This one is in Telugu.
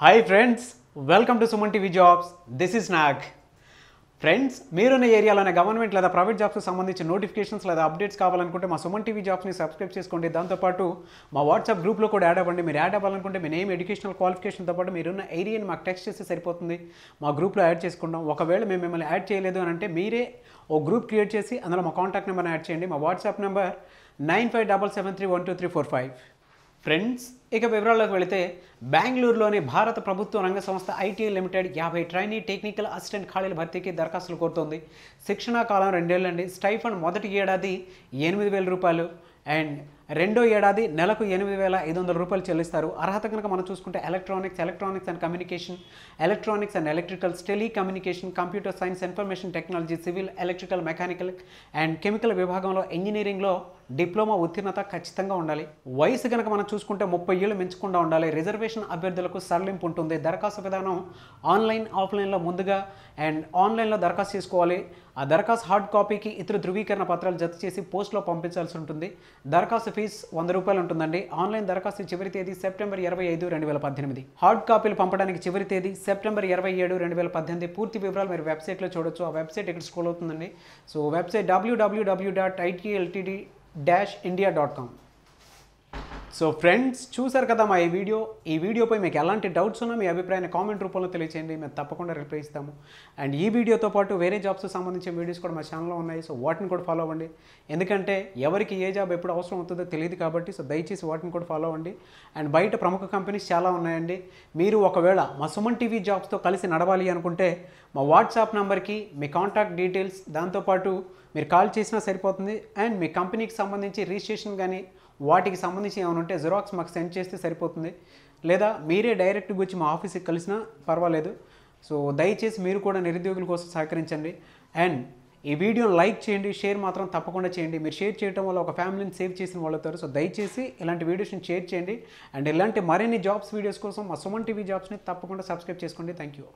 Hi friends welcome to Suman TV jobs this is Nag friends మీరున్న ఏరియాలోనే గవర్నమెంట్ లేదా ప్రైవేట్ జాబ్స్కి సంబంధించిన నోటిఫికేషన్స్ లేదా అప్డేట్స్ కావాలనుకుంటే మా సుమన్ టీవీ జాబ్స్ని సబ్స్క్రైబ్ చేసుకోండి. దాంతోపాటు మా వాట్సాప్ గ్రూప్లో కూడా యాడ్ అవ్వండి. మీరు యాడ్ అవ్వాలనుకుంటే మీ నేమ్ ఎడ్యుకేషనల్ క్వాలిఫికేషన్తో పాటు మీరున్న ఏరియాని మాకు టెక్స్ట్ చేస్తే సరిపోతుంది. మా గ్రూప్లో యాడ్ చేసుకుంటాం. ఒకవేళ మేము మిమ్మల్ని యాడ్ చేయలేదు అని అంటే మీరే ఓ గ్రూప్ క్రియేట్ చేసి అందులో మా కాంటాక్ట్ నెంబర్ని యాడ్ చేయండి. మా WhatsApp number nine five double seven three one two three four five friends ఇక వివరాల్లోకి వెళితే బెంగళూరులోని భారత ప్రభుత్వ రంగ సంస్థ ఐటీఐ లిమిటెడ్ యాభై ట్రైనీ టెక్నికల్ అసిస్టెంట్ ఖాళీల భర్తీకి దరఖాస్తులు కోరుతోంది. శిక్షణా కాలం రెండేళ్ళండి స్టైఫండ్ మొదటి ఏడాది ఎనిమిది వేల రూపాయలు. అండ్ రెండో ఏడాది నెలకు ఎనిమిది వేల ఐదు వందల రూపాయలు చెల్లిస్తారు. అర్హత కనుక మనం చూసుకుంటే electronics electronics and communication electronics and electricals telecommunication computer science information technology civil electrical mechanical and chemical విభాగంలో ఇంజనీరింగ్లో డిప్లొమా ఉత్తీర్ణత ఖచ్చితంగా ఉండాలి. వయసు కనుక మనం చూసుకుంటే ముప్పై ఏళ్ళు మించకుండా ఉండాలి. రిజర్వేషన్ అభ్యర్థులకు సరళింపు ఉంటుంది. దరఖాస్తు విధానం ఆన్లైన్ ఆఫ్లైన్లో ముందుగా అండ్ ఆన్లైన్లో దరఖాస్తు చేసుకోవాలి. ఆ దరఖాస్తు హార్డ్ కాపీకి ఇతర ధృవీకరణ పత్రాలు జత చేసి పోస్ట్లో పంపించాల్సి ఉంటుంది. దరఖాస్తు ఫీజు వంద రూపాయలు ఉంటుందండి. ఆన్లైన్ దరఖాస్తు చివరి తేదీ సెప్టెంబర్ ఇరవై ఐదు రెండు వేల పద్దెనిమిది. హార్డ్ కాపీలు పంపడానికి చివరి తేదీ సెప్టెంబర్ ఇరవై ఏడు రెండు వేల పద్దెనిమిది. పూర్తి వివరాలు మీరు వెబ్సైట్లో చూడొచ్చు. ఆ వెబ్సైట్ ఇక్కడ స్క్రోల్ అవుతుందండి? సో వెబ్సైట్ డబ్ల్యూడబ్ల్యూడబ్ల్యూ dot ITLTD dash India dot com so friends చూసారు కదా మా ఈ వీడియో. ఈ వీడియోపై మీకు ఎలాంటి డౌట్స్ ఉన్నా మీ అభిప్రాయాన్ని కామెంట్ రూపంలో తెలియచేయండి. మేము తప్పకుండా రిప్లై ఇస్తాము. అండ్ ఈ వీడియోతో పాటు వేరే జాబ్స్ సంబంధించిన వీడియోస్ కూడా మా ఛానల్లో ఉన్నాయి. సో వాటిని కూడా ఫాలో అవ్వండి. ఎందుకంటే ఎవరికి ఏ జాబ్ ఎప్పుడు అవసరం అవుతుందో తెలియదు కాబట్టి సో దయచేసి వాటిని కూడా ఫాలో అవ్వండి. అండ్ బయట ప్రముఖ కంపెనీస్ చాలా ఉన్నాయండి. మీరు ఒకవేళ మా సుమన్ టీవీ జాబ్స్తో కలిసి నడవాలి అనుకుంటే మా వాట్సాప్ నెంబర్కి మీ కాంటాక్ట్ డీటెయిల్స్ దాంతోపాటు మీరు కాల్ చేసినా సరిపోతుంది. అండ్ మీ కంపెనీకి సంబంధించి రిజిస్ట్రేషన్ కానీ వాటికి సంబంధించి ఏమైనా ఉంటే జిరాక్స్ మాకు సెండ్ చేస్తే సరిపోతుంది. లేదా మీరే డైరెక్ట్గా వచ్చి మా ఆఫీస్కి కలిసినా పర్వాలేదు. సో దయచేసి మీరు కూడా నిరుద్యోగుల కోసం సహకరించండి. అండ్ ఈ వీడియోని లైక్ చేయండి షేర్ మాత్రం తప్పకుండా చేయండి. మీరు షేర్ చేయడం వల్ల ఒక ఫ్యామిలీని సేవ్ చేసిన వాళ్ళు అవుతారు. సో దయచేసి ఇలాంటి వీడియోస్ని షేర్ చేయండి. అండ్ ఇలాంటి మరిన్ని జాబ్స్ వీడియోస్ కోసం మా సుమన్ టీవీ జాబ్స్ని తప్పకుండా సబ్స్క్రైబ్ చేసుకోండి. Thank you